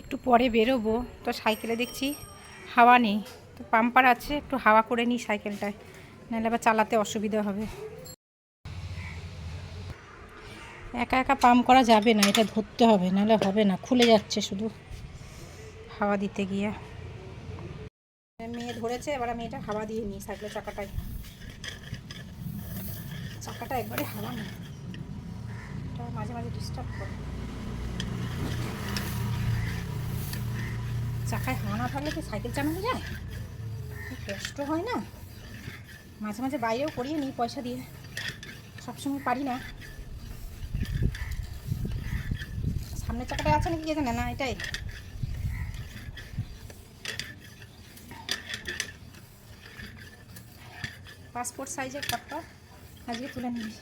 একটু পরে বেরোবো। তো সাইকেলে দেখছি হাওয়া নেই। তো পাম্পার আছে, একটু হাওয়া করে নিই সাইকেলটায়। নাহলে আবার চালাতে অসুবিধা হবে। একা একা পাম্প করা যাবে না, এটা ধরতে হবে, নাহলে হবে না, খুলে যাচ্ছে শুধু হাওয়া দিতে গিয়ে। মেয়ে ধরেছে, এবার আমি এটা হাওয়া দিয়ে নিই সাইকেলের চাকাটায়। চাকাটা একবারে হাওয়া নেই। মাঝে মাঝে ডিস্টার্ব করে। চাকায় হাওয়া না থাকলে কি সাইকেল চালানো যায়? কষ্ট হয় না? মাঝে মাঝে বাইরেও করিয়ে নিই পয়সা দিয়ে। সবসময় পারি না। সামনের চাকাটা আছে নাকি কে জানে? না, এটাই। পাসপোর্ট সাইজের ফটো আজকে তুলে নিবি।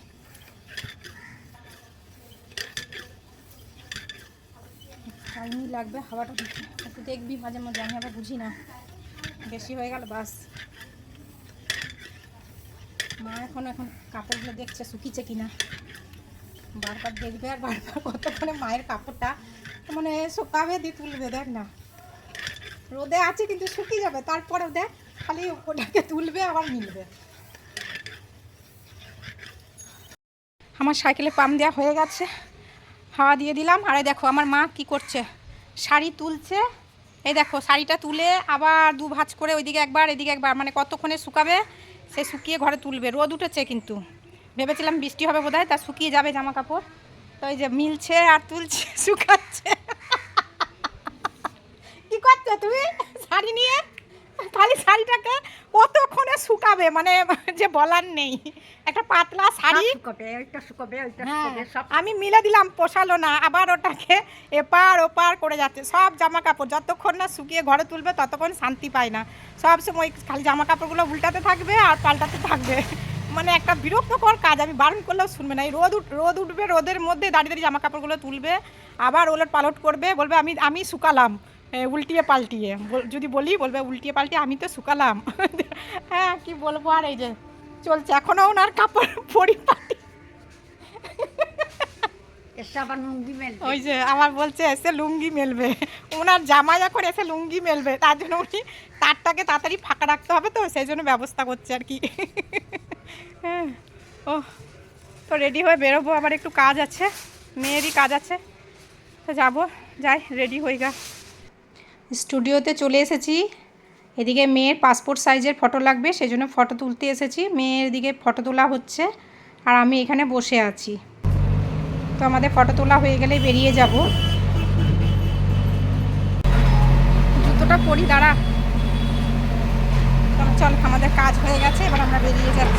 টাইমই লাগবে হাওয়াটা একটু দেখবি, মাঝে মাঝে আমি আবার বুঝি না। বেশি হয়ে গেল, বাস। মা এখন এখন কাপড়গুলো দেখছে, শুকিয়েছে কিনা। বারবার দেখবে আর বারবার কতক্ষণে মায়ের কাপড়টা। মানে শুকাবে দিয়ে তুলবে, দেখ না। রোদে আছে, কিন্তু শুকিয়ে যাবে। তারপরে দেখ, খালি ওটাকে তুলবে, আবার মিলবে। আমার সাইকেলে পাম দেওয়া হয়ে গেছে। হাওয়া দিয়ে দিলাম। আর এই দেখো, আমার মা কি করছে? শাড়ি তুলছে। এই দেখো, শাড়িটা তুলে আবার দু ভাঁজ করে ওইদিকে একবার, এদিকে একবার মানে কতক্ষণে শুকাবে, সে শুকিয়ে ঘরে তুলবে। রোদ উঠেছে কিন্তু। ভেবেছিলাম বৃষ্টি হবে বোধহয়, তা শুকিয়ে যাবে জামা কাপড় তো এই যে মিলছে আর তুলছে, শুকাচ্ছে। কি করছ তুমি? শাড়ি নিয়ে? খালি শাড়িটাকে কতক্ষণে শুকাবে? মানে যে বলার নেই। পাতলা শাড়ি। হ্যাঁ, আমি মিলে দিলাম পোষালো না আবার ওটাকে এপার ওপার করে যাচ্ছে। সব জামা কাপড় যতক্ষণ না শুকিয়ে ঘরে তুলবে ততক্ষণ শান্তি পায় না। সব সময় খালি জামা কাপড়গুলো উল্টাতে থাকবে আর পাল্টাতে থাকবে। মানে একটা বিরক্তকর কাজ আমি বারণ করলেও শুনবে না। এই রোদ রোদ উঠবে রোদের মধ্যে দাঁড়িয়ে দাঁড়িয়ে জামা কাপড়গুলো তুলবে আবার ওলট পালট করবে বলবে আমি আমি শুকালাম। উল্টিয়ে পাল্টিয়ে। যদি বলি বলবে উল্টিয়ে পাল্টিয়ে আমি তো শুকালাম। হ্যাঁ কি বলব আর এই যে চলছে। এখনও ওনার কাপড় পরিপাটি ওই যে আমার বলছে এসে লুঙ্গি মেলবে। ওনার জামাই এখন এসে লুঙ্গি মেলবে। তার জন্য উনি তারটাকে তাড়াতাড়ি ফাঁকা রাখতে হবে তো সেই জন্য ব্যবস্থা করছে আর কি। হ্যাঁ। ও তো রেডি হয়ে বেরোবো। আবার একটু কাজ আছে মেয়েরই কাজ আছে। তো যাব যাই রেডি হয়ে গা। স্টুডিওতে চলে এসেছি। এদিকে মেয়ের পাসপোর্ট সাইজের ফটো লাগবে সেই জন্য ফটো তুলতে এসেছি। মেয়ের দিকে ফটো তোলা হচ্ছে আর আমি এখানে বসে আছি। তো আমাদের ফটো তোলা হয়ে গেলে বেরিয়ে যাব। জুতোটা পরি, দাঁড়া। চল, আমাদের কাজ হয়ে গেছে, এবার আমরা বেরিয়ে যাচ্ছি।